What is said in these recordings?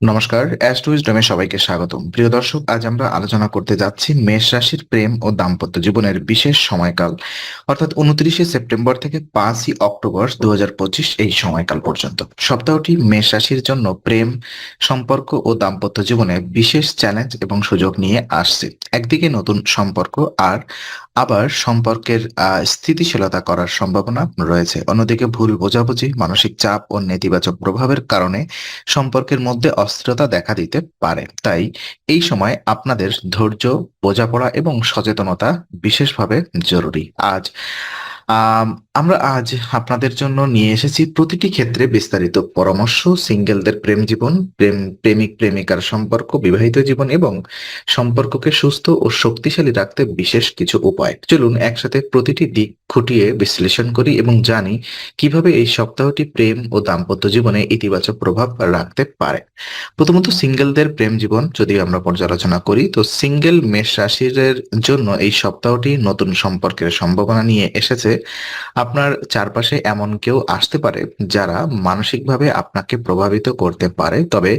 নমস্কার অ্যাস্ট্রোইজডমে সবাইকে স্বাগতম। প্রিয় দর্শক, আজ আমরা আলোচনা করতে যাচ্ছি মেষ রাশির প্রেম ও দাম্পত্য জীবনের বিশেষ সময়কাল। অর্থাৎ উনত্রিশে সেপ্টেম্বর থেকে পাঁচই অক্টোবর দুহাজার পঁচিশ এই সময়কাল পর্যন্ত। সপ্তাহটি মেষ রাশির জন্য প্রেম, সম্পর্ক ও দাম্পত্য জীবনে বিশেষ চ্যালেঞ্জ এবং সুযোগ নিয়ে আসছে। একদিকে নতুন সম্পর্ক আর আবার সম্পর্কের স্থিতিশীলতা করার সম্ভাবনা রয়েছে। অন্যদিকে ভুল বোঝাবুঝি, মানসিক চাপ ও নেতিবাচক প্রভাবের কারণে সম্পর্কের মধ্যে অস্থিরতা দেখা দিতে পারে। তাই এই সময় আপনাদের ধৈর্য বোঝাপড়া এবং সচেতনতা বিশেষভাবে জরুরি। আজ আম, আমরা আজ আপনাদের জন্য নিয়ে এসেছি প্রতিটি ক্ষেত্রে বিস্তারিত পরামর্শ সিঙ্গেলদের প্রেম জীবন প্রেম প্রেমিক প্রেমিকার সম্পর্ক বিবাহিত জীবন এবং সম্পর্ককে সুস্থ ও শক্তিশালী রাখতে বিশেষ কিছু উপায়। চলুন একসাথে প্রতিটি দিক খুঁটিয়ে বিশ্লেষণ করি এবং জানি কীভাবে এই সপ্তাহটি প্রেম ও দাম্পত্য জীবনে ইতিবাচক প্রভাব রাখতে পারে। প্রথমত সিঙ্গেলদের প্রেম জীবন যদি আমরা পর্যালোচনা করি, তো সিঙ্গেল মেষ রাশির জন্য এই সপ্তাহটি নতুন সম্পর্কের সম্ভাবনা নিয়ে এসেছে। আপনার চারপাশে এমন কেউ আসতে পারে যারা মানসিকভাবে আপনাকে প্রভাবিত করতে পারে, তবে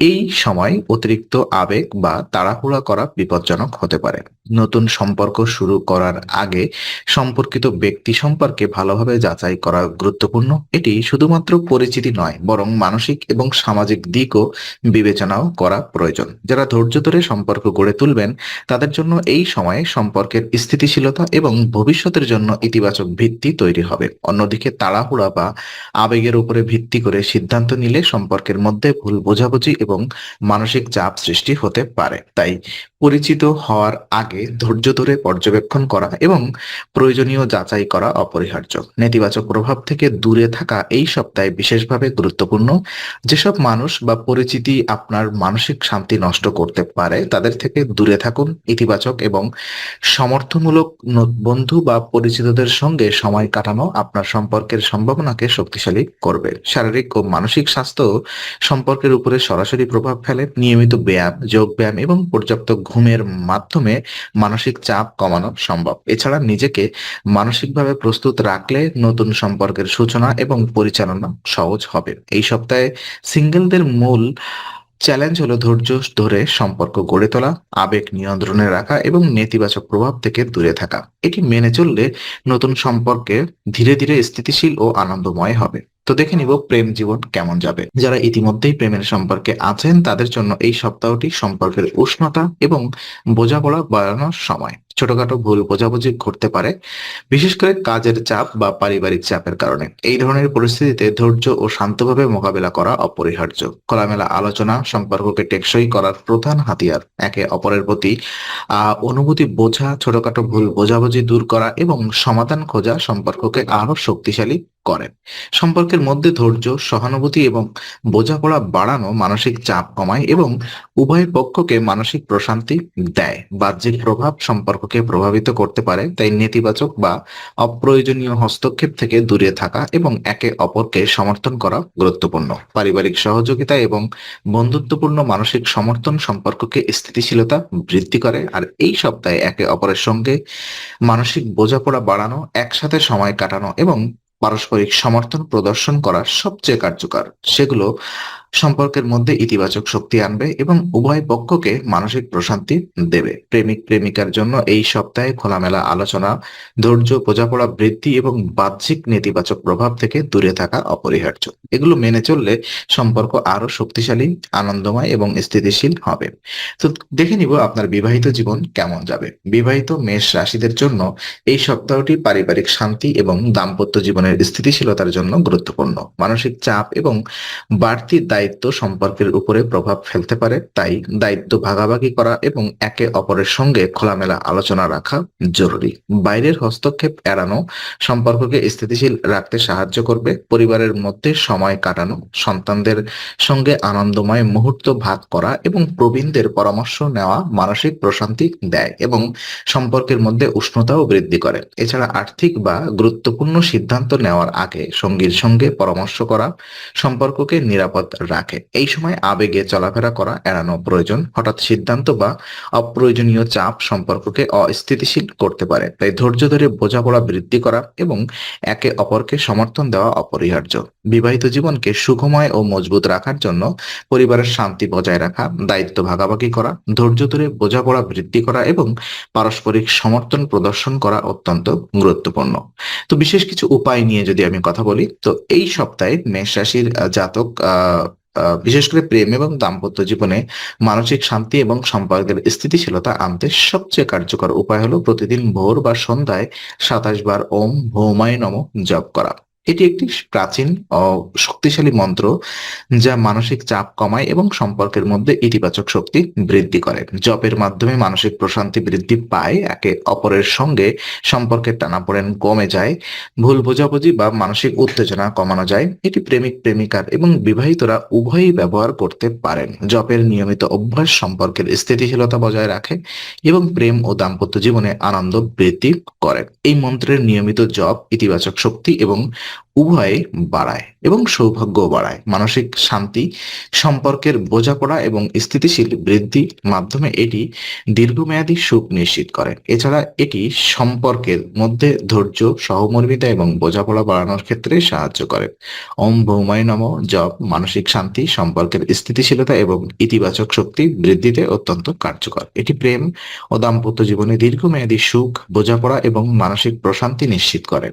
এই সময় অতিরিক্ত আবেগ বা তাড়াহুড়া করা বিপজ্জনক হতে পারে। নতুন সম্পর্ক শুরু করার আগে সম্পর্কিত ব্যক্তি সম্পর্কে ভালোভাবে যাচাই করা গুরুত্বপূর্ণ। এটি শুধুমাত্র পরিচিতি নয়, বরং মানসিক এবং সামাজিক দিকও বিবেচনাও করা প্রয়োজন। যারা ধৈর্য ধরে সম্পর্ক গড়ে তুলবেন, তাদের জন্য এই সময়ে সম্পর্কের স্থিতিশীলতা এবং ভবিষ্যতের জন্য ইতিবাচক ভিত্তি তৈরি হবে। অন্যদিকে তাড়াহুড়া বা আবেগের উপরে ভিত্তি করে সিদ্ধান্ত নিলে সম্পর্কের মধ্যে ভুল বোঝাবুঝি এবং মানসিক চাপ সৃষ্টি হতে পারে। তাই পরিচিত হওয়ার আগে ধৈর্য ধরে পর্যবেক্ষণ করা এবং প্রয়োজনীয় যাচাই করা অপরিহার্য। নেতিবাচক প্রভাব থেকে দূরে থাকা এই সপ্তাহে বিশেষভাবে গুরুত্বপূর্ণ। যেসব মানুষ বা পরিচিতি আপনার মানসিক শান্তি নষ্ট করতে পারে, তাদের থেকে দূরে থাকুন। ইতিবাচক এবং সমর্থমূলক বন্ধু বা পরিচিতদের সঙ্গে সময় কাটানো আপনার সম্পর্কের সম্ভাবনাকে শক্তিশালী করবে। শারীরিক ও মানসিক স্বাস্থ্য সম্পর্কের উপরে সরাসরি প্রভাব ফেলে, নিয়মিত ব্যায়াম, যোগ ব্যায়াম এবং পর্যাপ্ত ঘুমের মাধ্যমে মানসিক চাপ কমানো সম্ভব। এছাড়া নিজেকে মানসিকভাবে প্রস্তুত রাখলে নতুন সম্পর্কের সূচনা এবং পরিচালনা সহজ হবে। এই সপ্তাহে সিঙ্গেলদের মূল চ্যালেঞ্জ হলো ধৈর্য ধরে সম্পর্ক গড়ে তোলা, আবেগ নিয়ন্ত্রণে রাখা এবং নেতিবাচক প্রভাব থেকে দূরে থাকা। এটি মেনে চললে নতুন সম্পর্কে ধীরে ধীরে স্থিতিশীল ও আনন্দময় হবে। তো দেখে নিব প্রেম জীবন কেমন যাবে। যারা ইতিমধ্যেই প্রেমের সম্পর্কে আছেন, তাদের জন্য এই সপ্তাহটি সম্পর্কের উষ্ণতা এবং বোঝাপড়া বাড়ানোর সময়। ছোটখাটো ভুল বোঝাবুঝি ঘটতে পারে, বিশেষ করে কাজের চাপ বা পারিবারিক চাপের কারণে। এই ধরনের পরিস্থিতিতে ধৈর্য ও শান্তভাবে মোকাবেলা করা অপরিহার্য। খোলামেলা আলোচনা সম্পর্ককে টেকসই করার প্রধান হাতিয়ার। একে অপরের প্রতি অনুভূতি বোঝা, ছোটখাটো ভুল বোঝাবুঝি দূর করা এবং সমাধান খোঁজা সম্পর্ককে আরও শক্তিশালী করে সম্পর্কের মধ্যে ধৈর্য, সহানুভূতি এবং বোঝাপড়া বাড়ানো মানসিক চাপ কমায় এবং উভয় পক্ষকে মানসিক প্রশান্তি দেয়। বাহ্যিক প্রভাব সম্পর্ককে প্রভাবিত করতে পারে, তাই নেতিবাচক বা অপ্রয়োজনীয় হস্তক্ষেপ থেকে দূরে থাকা এবং একে অপরকে সমর্থন করা গুরুত্বপূর্ণ। পারিবারিক সহযোগিতা এবং বন্ধুত্বপূর্ণ মানসিক সমর্থন সম্পর্ককে স্থিতিশীলতা বৃদ্ধি করে, আর এই সপ্তাহে একে অপরের সঙ্গে মানসিক বোঝাপড়া বাড়ানো, একসাথে সময় কাটানো এবং পারস্পরিক সমর্থন প্রদর্শন করা সবচেয়ে কার্যকর। সেগুলো সম্পর্কের মধ্যে ইতিবাচক শক্তি আনবে এবং উভয় পক্ষকে মানসিক প্রশান্তি দেবে। প্রেমিক প্রেমিকার জন্য এই সপ্তাহে খোলামেলা আলোচনা, ধৈর্য, বোঝাপড়া বৃদ্ধি এবং বাহ্যিক নেতিবাচক প্রভাব থেকে দূরে থাকা অপরিহার্য। এগুলো মেনে চললে সম্পর্ক আরও শক্তিশালী, আনন্দময় এবং স্থিতিশীল হবে। তো দেখে নিব আপনার বিবাহিত জীবন কেমন যাবে। বিবাহিত মেষ রাশিদের জন্য এই সপ্তাহটি পারিবারিক শান্তি এবং দাম্পত্য জীবনের স্থিতিশীলতার জন্য গুরুত্বপূর্ণ। মানসিক চাপ এবং বাড়তি দায়িত্ব সম্পর্কের উপরে প্রভাব ফেলতে পারে, তাই দায়িত্ব ভাগাভাগি করা এবং একে অপরের সঙ্গে খোলামেলা আলোচনা রাখা জরুরি। বাইরের হস্তক্ষেপ এড়ানো সম্পর্ককে স্থিতিশীল রাখতে সাহায্য করবে, পরিবারের মধ্যে সময় কাটানো, সন্তানদের সঙ্গে আনন্দময় মুহূর্ত ভাগ করা এবং প্রবীণদের পরামর্শ নেওয়া মানসিক প্রশান্তি দেয় এবং সম্পর্কের মধ্যে উষ্ণতাও বৃদ্ধি করে। এছাড়া আর্থিক বা গুরুত্বপূর্ণ সিদ্ধান্ত নেওয়ার আগে সঙ্গীর সঙ্গে পরামর্শ করা, সম্পর্ককে নিরাপদ রাখে। এই সময় আবেগে চলাফেরা করা এড়ানো প্রয়োজন। হঠাৎ সিদ্ধান্ত বা অপ্রয়োজনীয় চাপ সম্পর্ককে অস্থিতিশীল করতে পারে। তাই ধৈর্য ধরে বোঝাপড়া বৃদ্ধি করা এবং একে অপরকে সমর্থন দেওয়া অপরিহার্য। বিবাহিত জীবনকে সুখময় ও মজবুত রাখার জন্য পরিবারের শান্তি বজায় রাখা, দায়িত্ব ভাগাভাগি করা, ধৈর্য ধরে বোঝাপড়া বৃদ্ধি করা এবং পারস্পরিক সমর্থন প্রদর্শন করা অত্যন্ত গুরুত্বপূর্ণ। তো বিশেষ কিছু উপায় নিয়ে যদি আমি কথা বলি, তো এই সপ্তাহে মেষ রাশির জাতক বিশেষ করে প্রেম এবং দাম্পত্য জীবনে মানসিক শান্তি এবং সম্পর্কের স্থিতিশীলতা আনতে সবচেয়ে কার্যকর উপায় হলো প্রতিদিন ভোর বা সন্ধ্যায় সাতাশ বার ওম ভৌমায় নম জপ করা। এটি একটি প্রাচীন ও শক্তিশালী মন্ত্র যা মানসিক চাপ কমায় এবং সম্পর্কের মধ্যে ইতিবাচক শক্তি বৃদ্ধি করে। জপের মাধ্যমে মানসিক প্রশান্তি বৃদ্ধি পায়, একে অপরের সঙ্গে সম্পর্কের টানাপোড়েন কমে যায়, ভুল বোঝাবুঝি বা মানসিক উত্তেজনা কমানো যায়। এটি প্রেমিক প্রেমিকার এবং বিবাহিতরা উভয়ই ব্যবহার করতে পারেন। জপের নিয়মিত অভ্যাস সম্পর্কের স্থিতিশীলতা বজায় রাখে এবং প্রেম ও দাম্পত্য জীবনে আনন্দ বৃদ্ধি করে। এই মন্ত্রের নিয়মিত জপ, ইতিবাচক শক্তি এবং উভয়ে বাড়ায় এবং সৌভাগ্য বাড়ায়। মানসিক শান্তি, সম্পর্কের বোঝাপড়া এবং স্থিতিশীল বৃদ্ধির মাধ্যমে এটি দীর্ঘমেয়াদী সুখ নিশ্চিত করে। এছাড়া এটি সম্পর্কের মধ্যে ধৈর্য, সহমর্মিতা এবং বোঝাপড়া বাড়ানোর ক্ষেত্রে সাহায্য করে। ওম ভৌমায় নম জপ মানসিক শান্তি, সম্পর্কের স্থিতিশীলতা এবং ইতিবাচক শক্তি বৃদ্ধিতে অত্যন্ত কার্যকর। এটি প্রেম ও দাম্পত্য জীবনে দীর্ঘমেয়াদী সুখ, বোঝাপড়া এবং মানসিক প্রশান্তি নিশ্চিত করে।